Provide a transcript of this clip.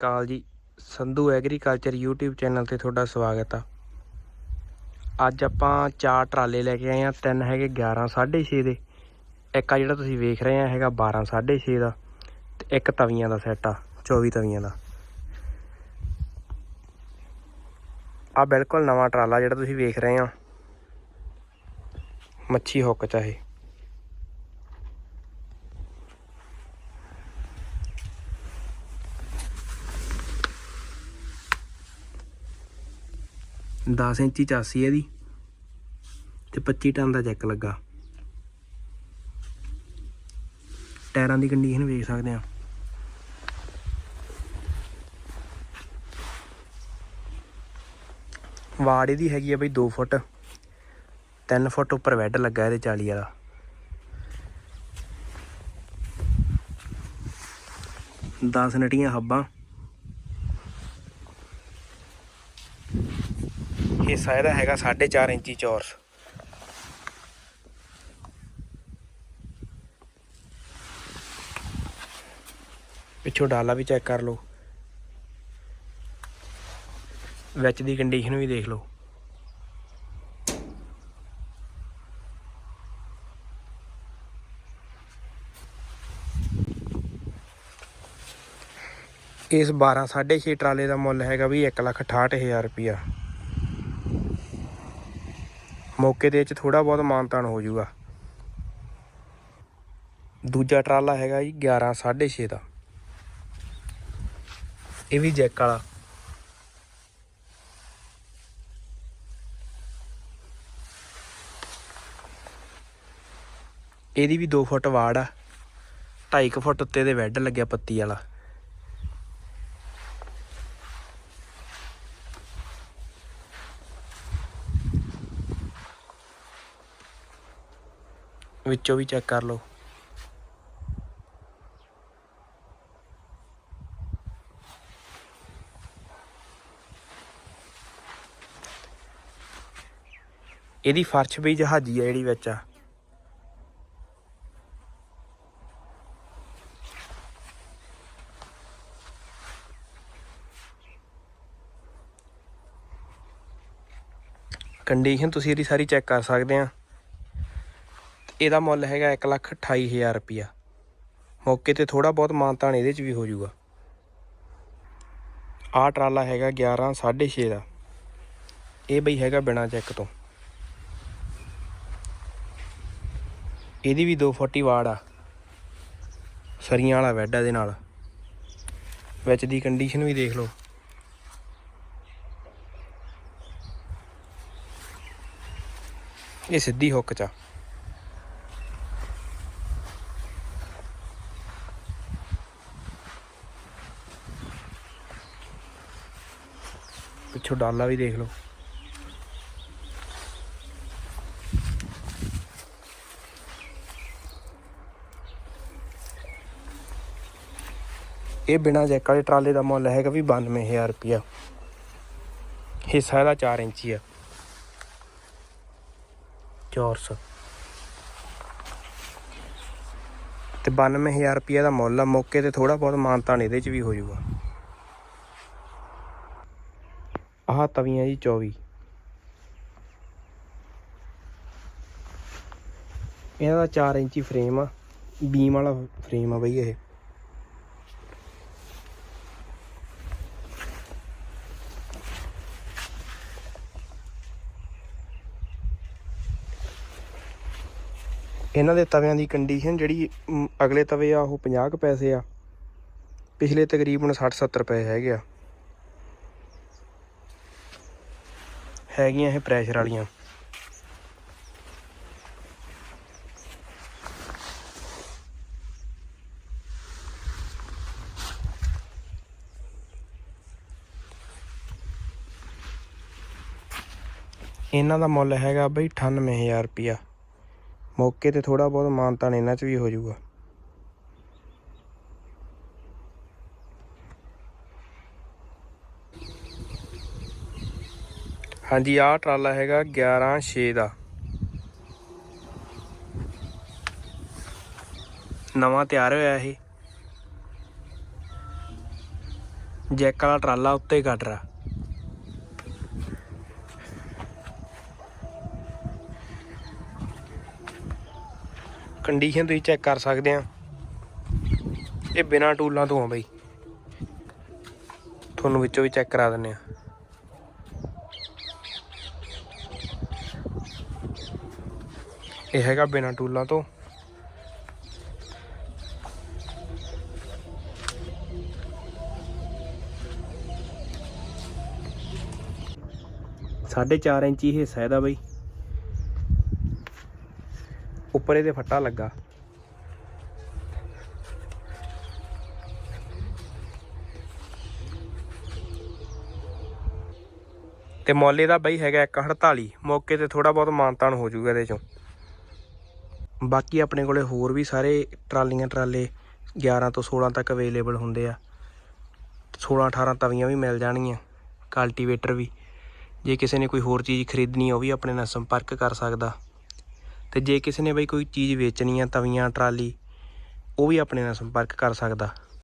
ਕਾਲ ਜੀ। Sandhu agriculture YouTube channel ਤੇ ਤੁਹਾਡਾ ਸਵਾਗਤ ਆ। ਅੱਜ ਆਪਾਂ ਚਾਰ ਟਰਾਲੇ ਲੈ ਕੇ ਆਏ ਆ। ਤਿੰਨ ਹੈਗੇ 11 6.5 ਦੇ। ਇੱਕ ਆ ਜਿਹੜਾ ਤੁਸੀਂ ਵੇਖ ਰਹੇ ਆ, ਹੈਗਾ 12 6.5 ਦਾ। ਤੇ ਇੱਕ ਤਵੀਆਂ ਦਾ ਸੈੱਟ ਆ 24 ਤਵੀਆਂ ਦਾ। ਆ ਬਿਲਕੁਲ ਨਵਾਂ ਟਰਾਲਾ ਜਿਹੜਾ ਤੁਸੀਂ ਵੇਖ ਰਹੇ ਆ। ਮੱਛੀ ਹੁੱਕ ਚਾਹੇ। ਦਸ ਇੰਚੀ ਚਾਸੀ ਇਹਦੀ ਤੇ 25 ਟਨ ਦਾ ਜੈਕ ਲੱਗਾ। ਟਾਇਰਾਂ ਦੀ ਕੰਡੀਸ਼ਨ ਵੇਖ ਸਕਦੇ ਆ ਵਾੜ ਇਹਦੀ ਹੈਗੀ ਆ ਬਈ 2 ਫੁੱਟ। 3 ਫੁੱਟ ਉੱਪਰ ਵੈੱਡ ਲੱਗਾ ਇਹਦੇ 40 ਵਾਲਾ। ਦਸ ਨਟੀਆਂ ਹੱਬਾਂ। ਹਿੱਸਾ ਇਹਦਾ ਹੈਗਾ 4.5 ਇੰਚੀ ਚੌਰਸ। ਪਿੱਛੋਂ ਡਾਲਾ ਵੀ ਚੈੱਕ ਕਰ ਲਓ। ਵਿੱਚ ਦੀ ਕੰਡੀਸ਼ਨ ਵੀ ਦੇਖ ਲਓ। ਇਸ 12 6.5 ਟਰਾਲੇ ਦਾ ਮੁੱਲ ਹੈਗਾ ਵੀ 168000 ਰੁਪਿਆ ਮੌਕੇ ਦੇ ਵਿੱਚ ਥੋੜਾ ਬਹੁਤ ਮਾਨਤਾਨ ਹੋ ਜਾਊਗਾ। ਦੂਜਾ ਟਰਾਲਾ ਹੈਗਾ ਜੀ 11 6.5 ਦਾ। ਇਹ ਵੀ ਜੈਕ ਵਾਲਾ। ਇਹਦੀ ਵੀ 2 ਫੁੱਟ ਵਾੜ ਆ। 2.5 ਫੁੱਟ ਉੱਤੇ ਦੇ ਵੈੱਡ ਲੱਗਿਆ ਪੱਤੀ ਵਾਲਾ। ਵਿੱਚੋਂ ਵੀ ਚੈੱਕ ਕਰ ਲਓ। ਇਹਦੀ ਫਰਸ਼ ਵੀ ਜਹਾਜੀ ਆ ਜਿਹੜੀ ਵਿੱਚ ਆ। ਕੰਡੀਸ਼ਨ ਤੁਸੀਂ ਇਹਦੀ ਸਾਰੀ ਚੈੱਕ ਕਰ ਸਕਦੇ ਆ। ਇਹਦਾ ਮੁੱਲ ਹੈਗਾ 128000 ਰੁਪਿਆ ਮੌਕੇ ਤੇ ਥੋੜਾ ਬਹੁਤ ਮਾਨਤਾਨ ਇਹਦੇ ਚ ਵੀ ਹੋ ਜਾਊਗਾ। ਆਹ ਟਰਾਲਾ ਹੈਗਾ 11 6.5 ਦਾ। ਇਹ ਬਈ ਹੈਗਾ ਬਿਨਾ ਚੈੱਕ ਤੋਂ। ਇਹਦੀ ਵੀ 2 ਫੁੱਟ ਵਾੜ ਆ। ਸਰੀਆਂ ਵਾਲਾ ਬੈੱਡ ਆ ਇਹਦੇ ਨਾਲ। ਵਿੱਚ ਦੀ ਕੰਡੀਸ਼ਨ ਵੀ ਦੇਖ ਲਓ। ਇਹ ਸਿੱਧੀ ਹੁੱਕ ਚ ਆ। ਪਿੱਛੋਂ ਡਾਲਾ ਵੀ ਦੇਖ ਲਓ। ਇਹ ਬਿਨਾ ਜੈਕ ਵਾਲੇ ਟਰਾਲੇ ਦਾ ਮੁੱਲ ਹੈਗਾ ਵੀ 92000 ਰੁਪਿਆ ਹਿੱਸਾ ਇਹਦਾ 4 ਇੰਚੀ ਆ। ਚੌਰਸ ਤੇ 92000 ਰੁਪਿਆ ਦਾ ਮੁੱਲ ਆ। ਮੌਕੇ ਤੇ ਥੋੜਾ ਬਹੁਤ ਮਾਨਤਾਨ ਇਹਦੇ ਚ ਵੀ ਹੋ ਜਾਊਗਾ ਆਹ ਤਵੀਆਂ ਜੀ 24 ਦਾ 4 ਇੰਚੀ ਫਰੇਮ ਆ ਬੀਮ ਵਾਲਾ ਫਰੇਮ ਆ ਬਈ ਇਹ। ਇਹਨਾਂ ਦੇ ਤਵਿਆਂ ਦੀ ਕੰਡੀਸ਼ਨ ਜਿਹੜੀ ਅਗਲੇ ਤਵੇ ਆ, ਉਹ 50 ਕੁ ਪੈਸੇ ਆ। ਪਿਛਲੇ ਤਕਰੀਬਨ 60 70 ਰੁਪਏ ਹੈਗੇ ਆ। ਹੈਗੀਆਂ ਇਹ ਪ੍ਰੈਸ਼ਰ ਵਾਲੀਆਂ। ਇਹਨਾਂ ਦਾ ਮੁੱਲ ਹੈਗਾ ਬਈ 98000 ਰੁਪਿਆ ਮੌਕੇ ਤੇ ਥੋੜਾ ਬਹੁਤ ਮਾਨਤਾਨ ਇਹਨਾਂ 'ਚ ਵੀ ਹੋ ਜਾਊਗਾ। ਹਾਂਜੀ, ਆਹ ਟਰਾਲਾ ਹੈਗਾ 11 6 ਦਾ। ਨਵਾਂ ਤਿਆਰ ਹੋਇਆ ਇਹ। ਜੈਕ ਵਾਲਾ ਟਰਾਲਾ ਉੱਤੇ ਕੱਢ ਰਾ ਕੰਡੀਸ਼ਨ ਤੁਸੀਂ ਚੈੱਕ ਕਰ ਸਕਦੇ ਆ। ਇਹ ਬਿਨਾ ਟੂਲਾਂ ਤੋਂ ਆ ਬਈ। ਤੁਹਾਨੂੰ ਵਿੱਚੋਂ ਵੀ ਚੈੱਕ ਕਰਾ ਦਿੰਨੇ ਆ। ਇਹ ਹੈਗਾ ਬਿਨਾ ਟੂਲਾਂ ਤੋਂ। ਸਾਢੇ 4 ਇੰਚੀ ਹਿੱਸਾ ਇਹਦਾ ਬਈ। ਉੱਪਰ ਇਹਦੇ ਫੱਟਾ ਲੱਗਾ। ਤੇ ਮੁੱਲ ਇਹਦਾ ਬਈ ਹੈਗਾ 148 ਮੌਕੇ ਤੇ ਥੋੜਾ ਬਹੁਤ ਮਾਨਤਾਨ ਹੋ ਜਾਊਗਾ ਇਹਦੇ ਚੋਂ। ਬਾਕੀ ਆਪਣੇ ਕੋਲੇ ਹੋਰ ਵੀ ਸਾਰੇ ਟਰਾਲੀਆਂ, ਟਰਾਲੇ 11 ਤੋਂ 16 ਤੱਕ ਅਵੇਲੇਬਲ ਹੁੰਦੇ ਆ। 16 18 ਤਵੀਆਂ ਵੀ ਮਿਲ ਜਾਣਗੀਆਂ ਕਲਟੀਵੇਟਰ ਵੀ। ਜੇ ਕਿਸੇ ਨੇ ਕੋਈ ਹੋਰ ਚੀਜ਼ ਖਰੀਦਣੀ ਉਹ ਵੀ ਆਪਣੇ ਨਾਲ ਸੰਪਰਕ ਕਰ ਸਕਦਾ। ਤੇ ਜੇ ਕਿਸੇ ਨੇ ਬਈ ਕੋਈ ਚੀਜ਼ ਵੇਚਣੀ ਆ, ਤਵੀਆਂ, ਟਰਾਲੀ, ਉਹ ਵੀ ਆਪਣੇ ਨਾਲ ਸੰਪਰਕ ਕਰ ਸਕਦਾ।